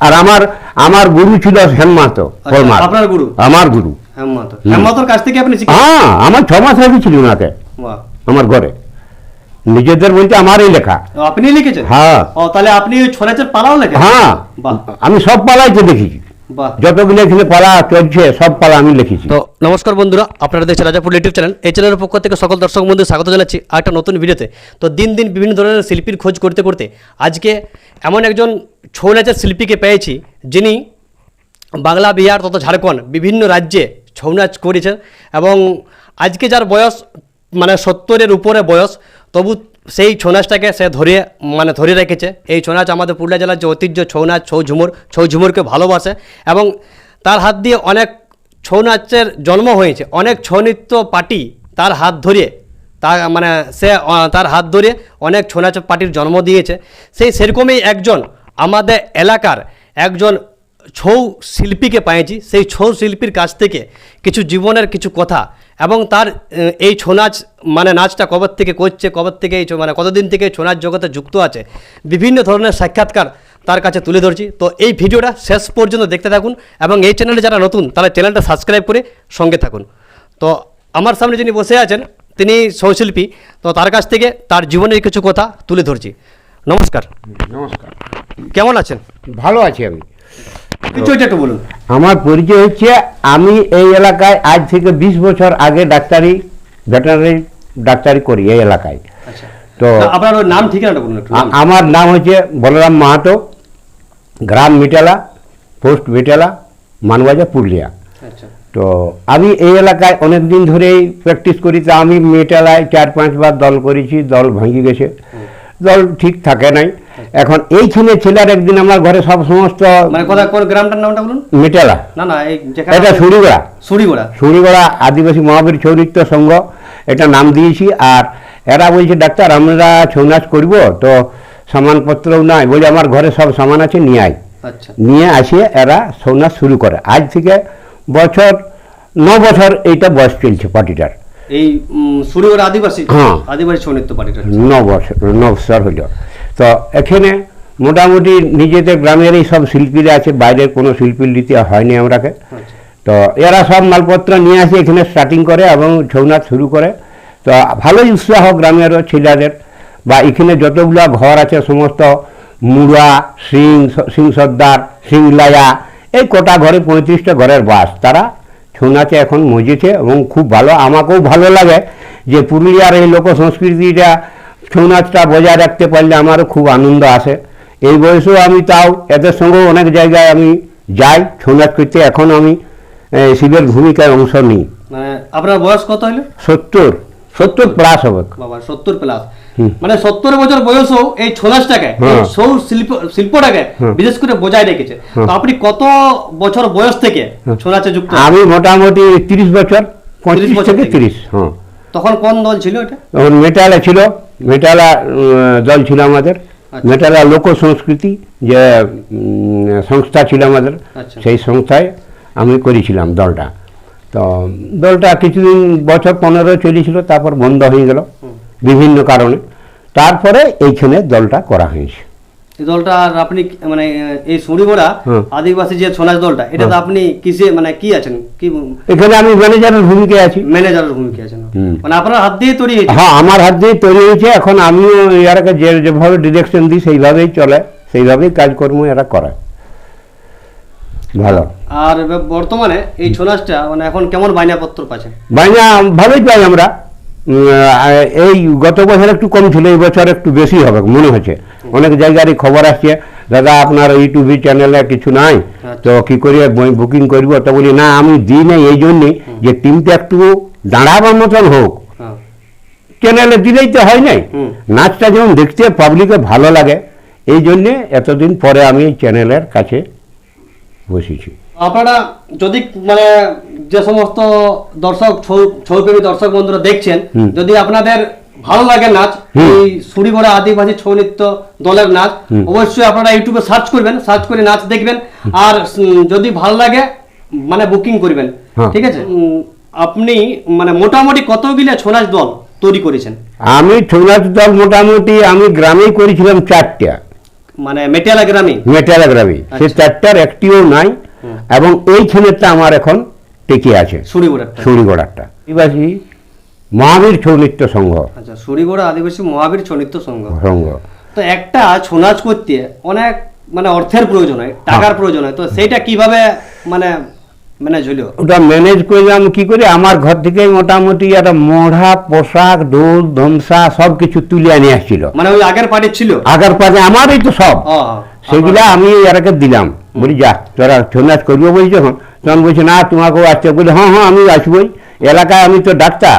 আর আমার আমার গুরু ছিল হেমমাতো আচ্ছা, আপনার গুরু? আমার গুরু। হেমমাতো। হেমমাতোর কাছ থেকে আপনি হ্যাঁ আমার ছ মাস আগে ছিল ওনাকে আমার ঘরে। নিজেদের বলতে আমারই লেখা। আপনি লিখেছেন? হ্যাঁ। ও তাহলে আপনি ওই ছৌ নাচের পালাও লেখেন? হ্যাঁ। আমি সব পালাইতে দেখেছি। যতগুলো এখানে পালা চলছে সব পালা আমি লিখেছি। তো নমস্কার বন্ধুরা আপনারা দেখছেন রাজাপুর ইউটিউব চ্যানেল এই চ্যানেলের পক্ষ থেকে সকল দর্শক বন্ধু স্বাগত জানাচ্ছি আর একটা নতুন ভিডিওতে। তো দিন দিন বিভিন্ন ধরনের শিল্পীর খোঁজ করতে করতে আজকে এমন একজন ছৌ নাচের শিল্পীকে পেয়েছি যিনি বাংলা বিহার তথা ঝাড়খণ্ড বিভিন্ন রাজ্যে ছৌ নাচ করেছেন এবং আজকে যার বয়স মানে সত্তরের উপরে বয়স তবু সেই ছৌ নাচটাকে সে ধরে মানে ধরে রেখেছে। এই ছৌ নাচ আমাদের পুরুলিয়া জেলার যে ঐতিহ্য ছৌ নাচ ছৌ ঝুমুর ছৌ ঝুমুরকে ভালোবাসে এবং তার হাত দিয়ে অনেক ছৌ নাচের জন্ম হয়েছে। অনেক ছৌ নৃত্য পার্টি তার হাত ধরে তার মানে সে তার হাত ধরে অনেক ছৌ নাচ পার্টির জন্ম দিয়েছে। সেই সেরকমই একজন আমাদের এলাকার একজন ছৌ শিল্পীকে পেয়েছি সেই ছৌ শিল্পীর কাছ থেকে কিছু জীবনের কিছু কথা এবং তার এই ছৌ নাচ মানে নাচটা কবর থেকে করছে কবর থেকে এই মানে কতদিন থেকে ছৌ নাচ জগতে যুক্ত আছে বিভিন্ন ধরনের সাক্ষাৎকার তার কাছে তুলে ধরছি। তো এই ভিডিওটা শেষ পর্যন্ত দেখতে থাকুন এবং এই চ্যানেলে যারা নতুন তারা চ্যানেলটা সাবস্ক্রাইব করে সঙ্গে থাকুন। তো আমার সামনে যিনি বসে আছেন তিনি সৌশিল্পী তো তার কাছ থেকে তার জীবনের কিছু কথা তুলে ধরছি। নমস্কার। নমস্কার। কেমন আছেন? ভালো আছি আমি। বলুন। আমার পরিচয় হচ্ছে আমি এই এলাকায় আজ থেকে বিশ বছর আগে ডাক্তারি ভেটেনারি ডাক্তারি করি এই এলাকায়। আচ্ছা। তো আপনার নাম ঠিকানাটা বলুন আমার নাম হচ্ছে বলরাম মাহাতো গ্রাম মিটালা পোস্ট মিটালা মানবাজা পুরুলিয়া। আচ্ছা। তো আমি এই এলাকায় অনেক দিন ধরেই প্র্যাকটিস করি তো আমি মেটালায় চার পাঁচবার দল করেছি দল ভেঙে গেছে। দল ঠিক থাকে নাই। এখন এইখানে ছেলের একদিন আমার ঘরে সব সমস্ত মানে কোথায় কোন গ্রামটার নামটা বলুন? মেটালা। না না এটা সুরিগড়া সুড়িগোড়া। সুরিগড়া আদিবাসী মহাবীর চৌরিত্র সংঘ এটা নাম দিয়েছি। আর এরা বলছে ডাক্তার আমরা ছৌ নাচ করব তো সামানপত্রও নাই। বলে আমার ঘরে সব সামান আছে নিয়ে আয়। আচ্ছা। নিয়ে আসিয়ে এরা ছৌ নাচ শুরু করে। আজ থেকে বছর ন বছর এইটা বয়স চলছে পার্টিটার। এই সুড়িগোড়া আদিবাসী? হ্যাঁ। আদিবাসী ছৌ নৃত্য পার্টিটা ন বছর ন বছর হইল তো এখানে মোটামুটি নিজেদের গ্রামের এই সব শিল্পীরা আছে, বাইরের কোনো শিল্পীর দিতে হয়নি আমরাকে। তো এরা সব মালপত্র নিয়ে আসে, এখানে স্টার্টিং করে এবং ছৌ নাচ শুরু করে। তো ভালোই উৎসাহ গ্রামেরও ছেলেদের। বা এখানে যতগুলো ঘর আছে, সমস্ত মুড়া, সিং সিং সর্দার সিংলায়া এই কটা ঘরে পঁয়ত্রিশটা ঘরের বাস। তারা ছৌ নাচে এখন মজেছে এবং খুব ভালো। আমাকেও ভালো লাগে যে পুরুলিয়ার এই লোক সংস্কৃতিটা ছৌ নাচটা বজায় রাখতে পারলে আমারও খুব আনন্দ আসে। এই বয়সেও আমি তাও এদের সঙ্গেও অনেক জায়গায় আমি যাই ছৌ নাচ করতে এখন আমি শিবের ভূমিকায় অংশ নিই। মানে আপনার বয়স কত হইল? সত্তর। সত্তর প্লাস হবে। বাবা সত্তর প্লাস মানে সত্তর বছর বয়সেও এই ছৌ নাচটাকে এই হ্যাঁ। ছৌ শিল্প শিল্পটাকে হ্যাঁ। বিশেষ করে বজায় রেখেছে। তো আপনি কত বছর বয়স থেকে ছৌ নাচে যুক্ত? আমি মোটামুটি তিরিশ বছর পঁয়ত্রিশ বছর? তিরিশ হ্যাঁ। তখন কোন দল ছিল এটা? তখন মেটালা ছিল। মেটালা দল ছিল আমাদের। আচ্ছা। মেটালা লোক সংস্কৃতি যে সংস্থা ছিল আমাদের আচ্ছা। সেই সংস্থায় আমি করেছিলাম দলটা। তো দলটা কিছুদিন বছর পনেরো চলেছিল তারপর বন্ধ হয়ে গেল বিভিন্ন কারণে। তারপরে এইখানে দলটা করা হয়েছে। এই দলটা আর আপনি মানে এই আদিবাসী যে দলটা এটা তো আপনি কিসে মানে কি আছেন? কি এখানে আমি ম্যানেজারের ভূমিকায় আছি। ম্যানেজারের ভূমিকা আছেন। মানে আপনার হাত দিয়ে তৈরি হয়েছে? হ্যাঁ আমার হাত দিয়ে তৈরি হয়েছে। এখন আমিও এরাকে যে যেভাবে ডিরেকশন দিই সেইভাবেই চলে সেইভাবেই কাজকর্ম এরা করে। ভালো। আর বর্তমানে এই ছৌ মানে এখন কেমন বায়নাপত্র পাচ্ছেন? বাইনা ভালোই পাই আমরা। এই গত বছর একটু কম ছিল এই বছর একটু বেশি হবে মনে হচ্ছে। অনেক জায়গারই খবর আসছে। দাদা আপনার ইউটিউব চ্যানেলে কিছু নাই তো কি করে বুকিং করব? তো বলি না আমি দিই নাই এই জন্যে যে টিমটা একটু দাঁড়াবার মতন হোক। হ্যাঁ। চ্যানেলে দিলেই তো হয় নাই। নাচটা যেমন দেখতে পাবলিকে ভালো লাগে এই জন্যে এতদিন পরে আমি এই চ্যানেলের কাছে বসেছি। আপনারা যদি মানে যে সমস্ত দর্শক ছৌ- ছৌপ্রেমী দর্শক বন্ধুরা দেখছেন যদি আপনাদের ভালো লাগে নাচ। এই সুড়িগড়া আদিবাসী ছৌ নৃত্য দলের নাচ। অবশ্যই আপনারা ইউটিউবে সার্চ করবেন সার্চ করে নাচ দেখবেন। আর যদি ভালো লাগে মানে বুকিং করবেন। হ্যাঁ। ঠিক আছে? আপনি মানে মোটামুটি কতগুলো ছৌ নাচ দল তৈরি করেছেন? আমি ছৌ নাচ দল মোটামুটি আমি গ্রামেই করেছিলাম চারটা। মানে মেটিয়ালা গ্রামে? মেটারাগ্রামী সে আচ্ছা। চারটার একটিও নাই। এবং এইখানেরটা আমার এখন টিকে আছে। সুরিগোড়াটা সুরিগড়ারটা আদিবাসী মহাবীর ছৌ নৃত্য সংঘ। আচ্ছা সুরিগোড়া আদিবাসী মহাবীর ছৌ নৃত্য সংঘ। সংঘ। তো একটা ছৌ নাচ করতে অনেক মানে অর্থের প্রয়োজন হয় টাকার হ্যাঁ। প্রয়োজন হয় তো সেইটা কীভাবে মানে ম্যানেজ হইল ওটা ম্যানেজ করলাম কি করে আমার ঘর থেকে মোটামুটি একটা মোড়া পোশাক দোল ধমসা সব কিছু তুলে নিয়ে আসছিল। মানে ওই আগের পার্টি ছিল? আগের পাশে আমারই তো সব। সেগুলা আমি এরাকে দিলাম। বলি যা তোরা ছৌ নাচ করব? বলছি যখন তখন বলছে না তোমাকেও আসতে বলি হ্যাঁ হ্যাঁ আমি আসবোই। এলাকায় আমি তো ডাক্তার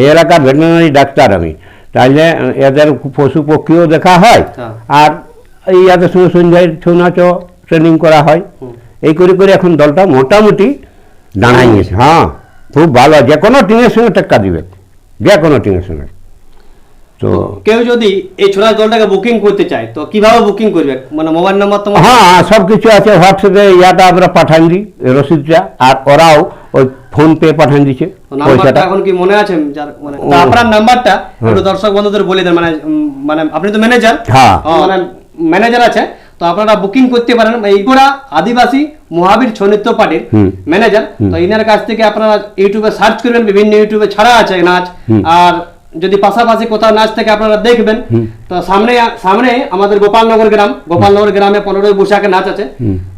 এই এলাকার ভেটেরিনারি ডাক্তার আমি। তাইলে এদের পশু পক্ষীও দেখা হয় হ্যাঁ। আর এই এদের সঙ্গে সন্ধ্যায় ছৌ নাচও ট্রেনিং করা হয়। এই করে করে এখন দলটা মোটামুটি দাঁড়াই গেছে। হ্যাঁ খুব ভালো। যে কোনো টিমের সঙ্গে টেক্কা দিবে। যে কোনো টিমের সঙ্গে। তো কেউ যদি এই ছৌ নাচ দলটাকে বুকিং করতে চায় তো কীভাবে বুকিং করবে? মানে মোবাইল নাম্বার তোমার হ্যাঁ সব কিছু আছে হোয়াটসঅ্যাপে ইয়াটা আমরা পাঠান দিই রসিদটা আর ওরাও ওই ফোনপে পাঠান দিচ্ছে নাম্বারটা এখন কি মনে আছে? যার মানে আপনার নাম্বারটা একটু দর্শক বন্ধুদের বলে দেন মানে মানে আপনি তো ম্যানেজার হ্যাঁ। মানে ম্যানেজার আছে। তো আপনারা বুকিং করতে পারেন। এই আদিবাসী মহাবীর ছৌ নৃত্য পার্টির ম্যানেজার তো ইনার কাছ থেকে আপনারা ইউটিউবে সার্চ করবেন বিভিন্ন ইউটিউবে ছাড়া আছে নাচ। আর যদি পাশাপাশি কোথাও নাচ থেকে আপনারা দেখবেন তো সামনে সামনে আমাদের গোপালনগর গ্রাম গোপালনগর গ্রামে পনেরোই বৈশাখে নাচ আছে।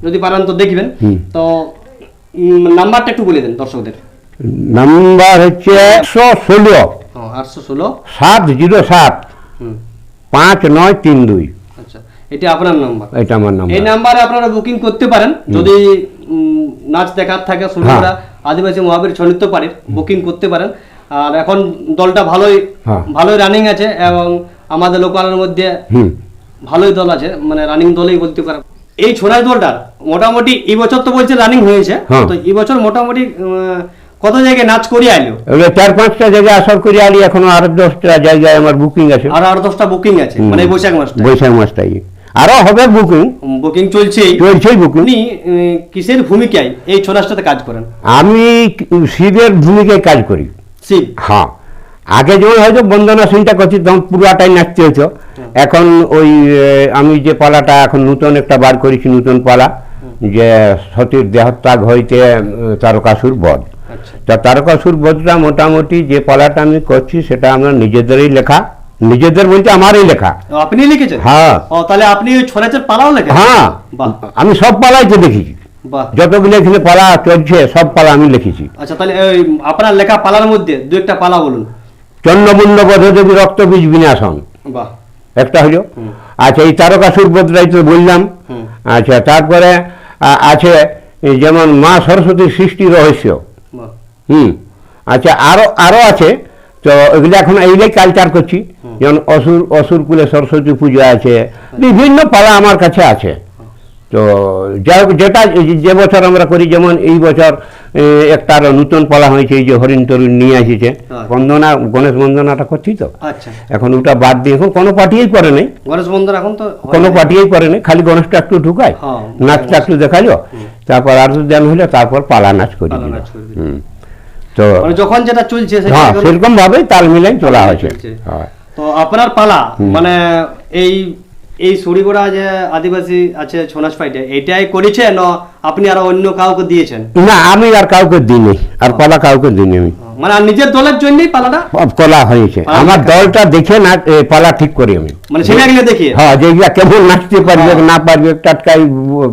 যদি পারেন তো দেখবেন। তো নাম্বারটা একটু বলে দেন দর্শকদের। নাম্বার হচ্ছে একশো ষোলো। আটশো ষোলো? সাত জিরো সাত। পাঁচ নয় তিন দুই। আচ্ছা এটা আপনার নাম্বার? এটা আমার নাম্বার। এই নাম্বারে আপনারা বুকিং করতে পারেন। যদি নাচ দেখার থাকে সুন্দরা আদিবাসী মহাবীর ছৌ নৃত্য পারেন বুকিং করতে পারেন। আর এখন দলটা ভালোই হ্যাঁ। ভালোই রানিং আছে এবং আমাদের লোকালের মধ্যে ভালোই দল আছে। মানে রানিং দলেই বলতে পারেন। এই ছোড়াই দলটার মোটামুটি এই বছর তো বলছে রানিং হয়েছে। হ্যাঁ। তো এই বছর মোটামুটি কত জায়গায় নাচ করিয়ে আইলো? চার পাঁচটা জায়গায় আসর করে আলি এখনও আর দশটা জায়গায় আমার বুকিং আছে। আর আরও দশটা বুকিং আছে মানে বৈশাখ মাসটা বৈশাখ মাসটাই আরও হবে বুকিং বুকিং চলছেই। চলছেই বুকিং উনি কিসের ভূমিকায় এই ছোড়াসটাতে কাজ করেন? আমি শিবের ভূমিকায় কাজ করি। শিব? হ্যাঁ। আগে যেমন হয়তো বন্দনা সিনটা করছি তখন পুরাটাই নাচতে হতো এখন ওই আমি যে পালাটা এখন নতুন একটা বার করেছি নতুন পালা যে সতীর দেহত্যাগ হইতে তারকাসুর বধ। তা তারকাসুর বধটা মোটামুটি যে পালাটা আমি করছি সেটা আমার নিজেদেরই লেখা। নিজেদের বলতে আমারই লেখা। আপনি লিখেছেন? হ্যাঁ। তাহলে আপনি ওই ছোড়াচের পালাও লেখেন? হ্যাঁ। আমি সব পালাইতে দেখেছি। যতগুলো এখানে পালা চলছে সব পালা আমি লিখেছি। আচ্ছা তাহলে আপনার লেখা পালার মধ্যে দু একটা পালা বলুন। চন্দ্রমুণ্ড বধদেবী রক্তবীজ বিনাশন একটা হলো। আচ্ছা এই তারকাসুর বদরাই তো বললাম। আচ্ছা তারপরে আছে যেমন মা সরস্বতীর সৃষ্টি রহস্য। হুম। আচ্ছা আরও আরও আছে। তো এগুলো এখন এইগুলোই কালচার করছি। যেমন অসুর অসুর কুলে সরস্বতী পুজো আছে। বিভিন্ন পালা আমার কাছে আছে। তো যাই হোক যেটা যে বছর আমরা করি যেমন এই বছর একটা নতুন পালা হয়েছে এই যে হরিণ তরুণ নিয়ে আসিছে হ্যাঁ। বন্দনা গণেশ বন্দনাটা করছি তো? আচ্ছা। এখন ওটা বাদ দিয়ে এখন কোনো পার্টিই করে নাই। গণেশ বন্ধন এখন তো কোনো। পার্টিই করে নাই খালি গণেশটা একটু ঢুকায়। হ্যাঁ, নাচটা একটু দেখাল। তারপর আর দেন হলে তারপর পালা নাচ করি। হুম। তো মানে যখন যেটা চলছে হ্যাঁ সেরকম ভাবেই তাল মিলাই চলা হয়েছে। হ্যাঁ। তো আপনার পালা মানে এই এই সরিগোড়া যে আদিবাসী আছে ছৌ নাচ পাইটে এটাই না আপনি আরও অন্য কাউকে দিয়েছেন? না আমি আর কাউকে দিইনি আর পালা কাউকে দিইনি আমি। মানে নিজের দলের জন্যই পালাটা? কলা হয়েছে। আমার দলটা দেখে না পালা ঠিক করি আমি। মানে ছেলেগুলো দেখিয়ে? হ্যাঁ যেগুলা কেমন নাচতে পারবে হ্যাঁ। না পারবে টাটকাই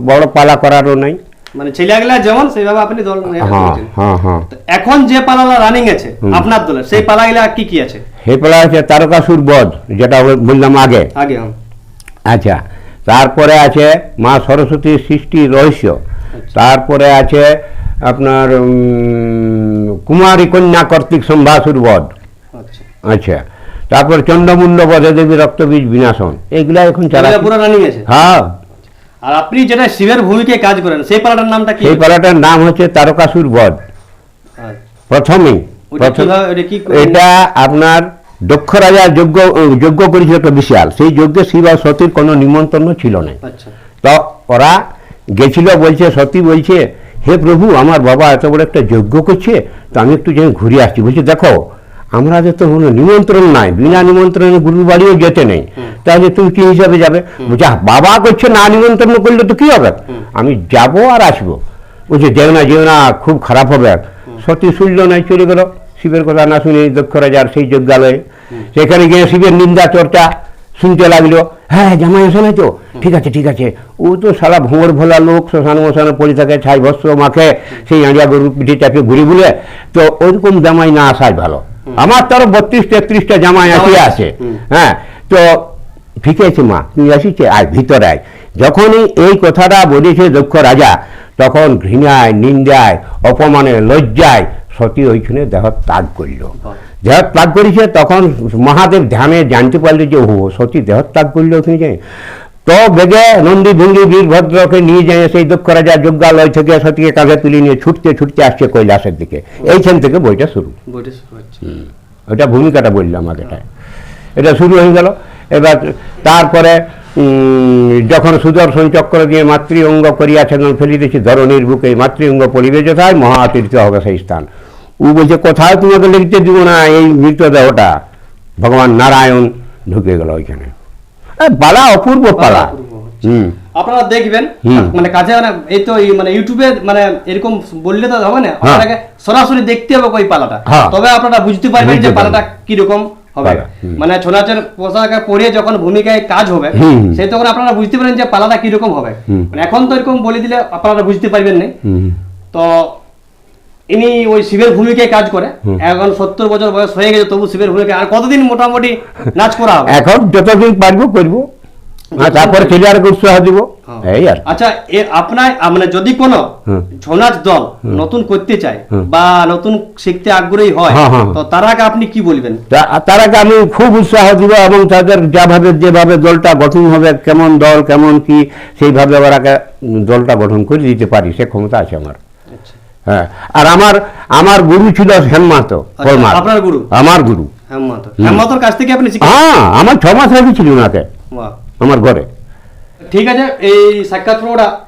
বড় পালা করারও নাই। মানে ছেলেগুলা যেমন সেইভাবে আপনি দল হ্যাঁ। হ্যাঁ হ্যাঁ। এখন যে পালাটা রানিং আছে আপনার সেই পালাগুলা কি কি আছে? হে পালা আছে তারকাসুর বধ যেটা বললাম আগে। আগে। আচ্ছা তারপরে আছে মা সরস্বতীর সৃষ্টি রহস্য। তারপরে আছে আপনার কুমারী কন্যা কর্তৃক সম্ভাসুর বধ। আচ্ছা। আচ্ছা তারপর চন্দ্রমুণ্ড বধে দেবী রক্তবীজ বিনাশন। এগুলা এখন চালা পুরো রানিং আছে? হ্যাঁ। আর আপনি যেটা শিবের ভূমিকায় কাজ করেন সেই পালাটার নামটা কি? সেই পালাটার নাম হচ্ছে তারকাসুর বধ। আচ্ছা। প্রথমেই প্রথম- এটা আপনার দক্ষ রাজা যজ্ঞ যজ্ঞ করেছিল একটা বিশাল। সেই যজ্ঞে শিব আর সতীর কোনো নিমন্ত্রণ ছিল না। আচ্ছা। তো ওরা গেছিল বলছে সতী বলছে হে প্রভু আমার বাবা এত বড় একটা যজ্ঞ করছে তো আমি একটু যাই ঘুরে আসছি। বলছে দেখো আমাদের তো কোনো নিমন্ত্রণ নাই বিনা নিমন্ত্রণে গুরুর বাড়িও যেতে নেই। তাহলে তুমি কি হিসাবে যাবে? "আহ, বাবা করছে না নিমন্ত্রণ করলে তো কি হবে? আমি যাব আর আসব। বলছে যেও না যেও না খুব খারাপ হবে। সত্যি শুনল নাই চলে গেল। শিবের কথা না শুনে দক্ষ রাজার সেই যজ্ঞালয়ে। সেখানে গিয়ে শিবের নিন্দা চর্চা শুনতে লাগল। হ্যাঁ জামাই আসে নাই তো ঠিক আছে ঠিক আছে। ও তো সারা ভোঁর ভোলা লোক শ্মশান মশানে পড়ে থাকে ছাই ভস্র মাখে সেই আঁড়িয়া গরুর পিঠে চাপে ঘুরে বুলে তো ওরকম জামাই না আসাই ভালো। আমার তারও বত্রিশ তেত্রিশটা জামাই আসিয়া আছে। হ্যাঁ তো ঠিক আছে মা তুই আসিছে আয় ভিতরে যখনই এই কথাটা বলেছে দক্ষ রাজা তখন ঘৃণায় নিন্দায় অপমানে লজ্জায় সতী ওইখানে দেহ ত্যাগ করল। দেহ ত্যাগ করেছে তখন মহাদেব ধ্যানে জানতে পারলে যে ও সতী দেহ ত্যাগ করল ওখানে যায় তো বেগে নন্দী ভঙ্গি বীরভদ্রকে নিয়ে যায় সেই দক্ষ রাজা যজ্ঞালয় থেকে সতীকে কাঁধে তুলে নিয়ে ছুটতে ছুটতে আসছে কৈলাসের দিকে। এইখান থেকে বইটা শুরু। বইটা শুরু হচ্ছে। ওটা ভূমিকাটা বললাম আগেটা এটা শুরু হয়ে গেল। এবার তারপরে যখন সুদর্শন চক্র দিয়ে মাতৃ অঙ্গ করিয়াছেন ফেলি দিয়েছি ধরণীর বুকে মাতৃ অঙ্গ পরিবে যথায় মহাতীর্থ হবে সেই স্থান। ও বলছে কোথায় তোমাকে লিখতে দিব না এই মৃতদেহটা? ভগবান নারায়ণ ঢুকে গেল ওইখানে। পালা অপূর্ব পালা হুম। আপনারা দেখবেন মানে কাছে মানে এই তো মানে ইউটিউবে মানে এরকম বললে তো হবে না আপনাকে সরাসরি দেখতে হবে ওই পালাটা। হ্যাঁ। তবে আপনারা বুঝতে পারবেন যে পালাটা কীরকম হবে। মানে ছোনাচের পোশাকে পরে যখন ভূমিকায় কাজ হবে। সেই তখন আপনারা বুঝতে পারেন যে পালাটা কীরকম হবে। মানে এখন তো এরকম বলে দিলে আপনারা বুঝতে পারবেন না। তো ইনি ওই শিবের ভূমিকায় কাজ করে। এখন সত্তর বছর বয়স হয়ে গেছে তবু শিবের ভূমিকায় আর কতদিন মোটামুটি নাচ করা হবে? এখন যতদিন পারব করব। আর তারপরে ছেলেয়ারকে উৎসাহ দিব। হ্যাঁ। এই আর। আচ্ছা এ আপনার মানে যদি কোনো। ছৌ নাচ দল নতুন করতে চায় বা নতুন শিখতে আগ্রহী হয় হ্যাঁ, হ্যাঁ। তো তার আগে আপনি কি বলবেন? তা- তারাকে আমি খুব উৎসাহ দিব এবং তাদের যাভাবে যেভাবে দলটা গঠন হবে কেমন দল কেমন কি সেইভাবে উম, দলটা গঠন করে দিতে পারি সে ক্ষমতা আছে আমার। হ্যাঁ। আর আমার আমার গুরু ছিল হেমমাতো আপনার গুরু? আমার গুরু। হেমন্ত হেমন্তর কাছ থেকে আপনি হ্যাঁ আমার ছ মাস রেখেছিল ওনাকে। আমার ঘরে। ঠিক আছে এই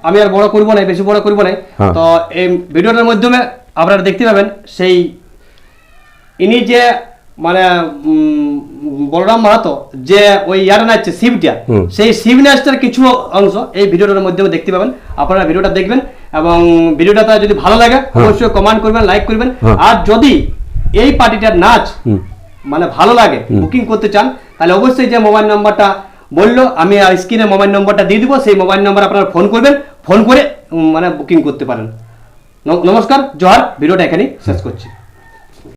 আমি আর বড় করব না বেশি বড় করব না। হ্যাঁ। তো এই ভিডিওটার মাধ্যমে আপনারা দেখতে পাবেন সেই ইনি যে মানে বলরাম মাহাতো যে ওই ইয়ার নাচছে শিবটা সেই শিব নাচটার কিছু অংশ এই ভিডিওটার মাধ্যমে দেখতে পাবেন। আপনারা ভিডিওটা দেখবেন। এবং ভিডিওটা যদি ভালো লাগে অবশ্যই কমেন্ট করবেন লাইক করবেন। হ্যাঁ। আর যদি এই পার্টিটার নাচ মানে ভালো লাগে বুকিং করতে চান তাহলে অবশ্যই যে মোবাইল নাম্বারটা বলল আমি স্ক্রিনে মোবাইল নম্বরটা দিয়ে দিব সেই মোবাইল নম্বর আপনারা ফোন করবেন ফোন করে মানে বুকিং করতে পারেন। নমস্কার জহার ভিডিওটা এখানেই শেষ করছি।